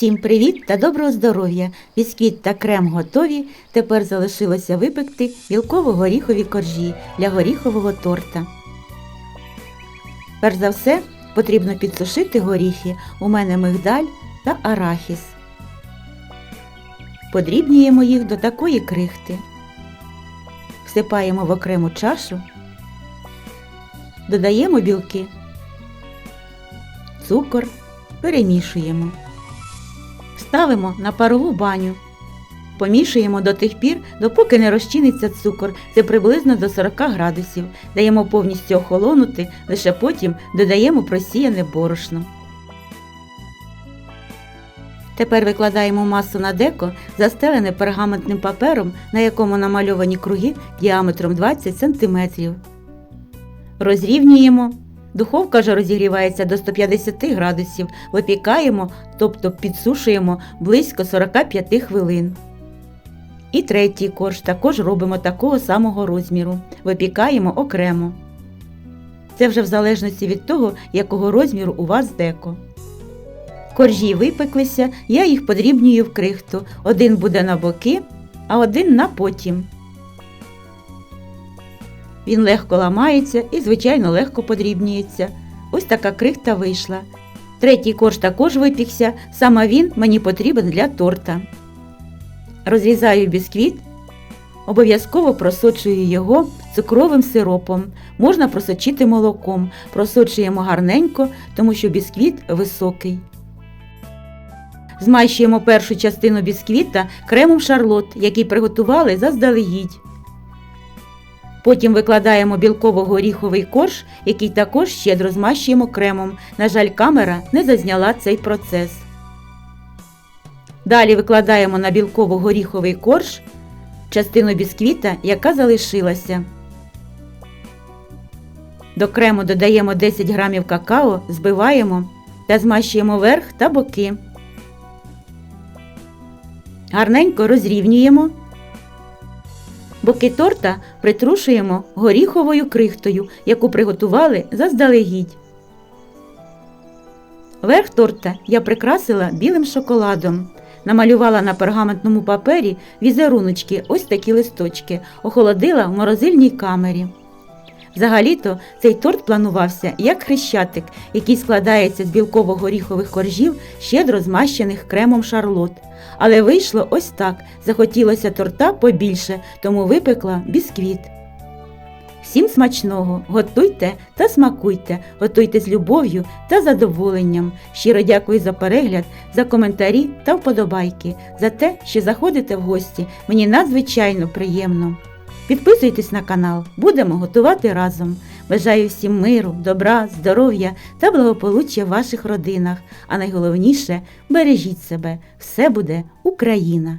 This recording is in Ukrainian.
Всім привіт та доброго здоров'я! Бісквіт та крем готові. Тепер залишилося випекти білково-горіхові коржі для горіхового торта. Перш за все потрібно підсушити горіхи. У мене мигдаль та арахіс. Подрібнюємо їх до такої крихти. Всипаємо в окрему чашу. Додаємо білки. Цукор. Перемішуємо. Ставимо на парову баню. Помішуємо до тих пір, допоки не розчиниться цукор, це приблизно до 40 градусів. Даємо повністю охолонути, лише потім додаємо просіяне борошно. Тепер викладаємо масу на деко, застелене пергаментним папером, на якому намальовані круги діаметром 20 см. Розрівнюємо. Духовка ж розігрівається до 150 градусів, випікаємо, тобто підсушуємо близько 45 хвилин. І третій корж також робимо такого самого розміру. Випікаємо окремо. Це вже в залежності від того, якого розміру у вас деко. Коржі випеклися, я їх подрібнюю в крихту. Один буде на боки, а один на потім. Він легко ламається і, звичайно, легко подрібнюється. Ось така крихта вийшла. Третій корж також випікся, саме він мені потрібен для торта. Розрізаю бісквіт, обов'язково просочую його цукровим сиропом. Можна просочити молоком. Просочуємо гарненько, тому що бісквіт високий. Змащуємо першу частину бісквіта кремом шарлот, який приготували заздалегідь. Потім викладаємо білково-горіховий корж, який також щедро змащуємо кремом. На жаль, камера не зазняла цей процес. Далі викладаємо на білково-горіховий корж частину бісквіта, яка залишилася. До крему додаємо 10 грамів какао, збиваємо та змащуємо верх та боки. Гарненько розрівнюємо. Боки торта притрушуємо горіховою крихтою, яку приготували заздалегідь. Верх торта я прикрасила білим шоколадом. Намалювала на пергаментному папері візеруночки, ось такі листочки, охолодила в морозильній камері. Взагалі-то цей торт планувався як хрещатик, який складається з білково-горіхових коржів, щедро змащених кремом шарлот. Але вийшло ось так: захотілося торта побільше, тому випекла бісквіт. Всім смачного, готуйте та смакуйте, готуйте з любов'ю та задоволенням. Щиро дякую за перегляд, за коментарі та вподобайки, за те, що заходите в гості. Мені надзвичайно приємно. Підписуйтесь на канал, будемо готувати разом. Бажаю всім миру, добра, здоров'я та благополуччя в ваших родинах. А найголовніше бережіть себе. Все буде Україна!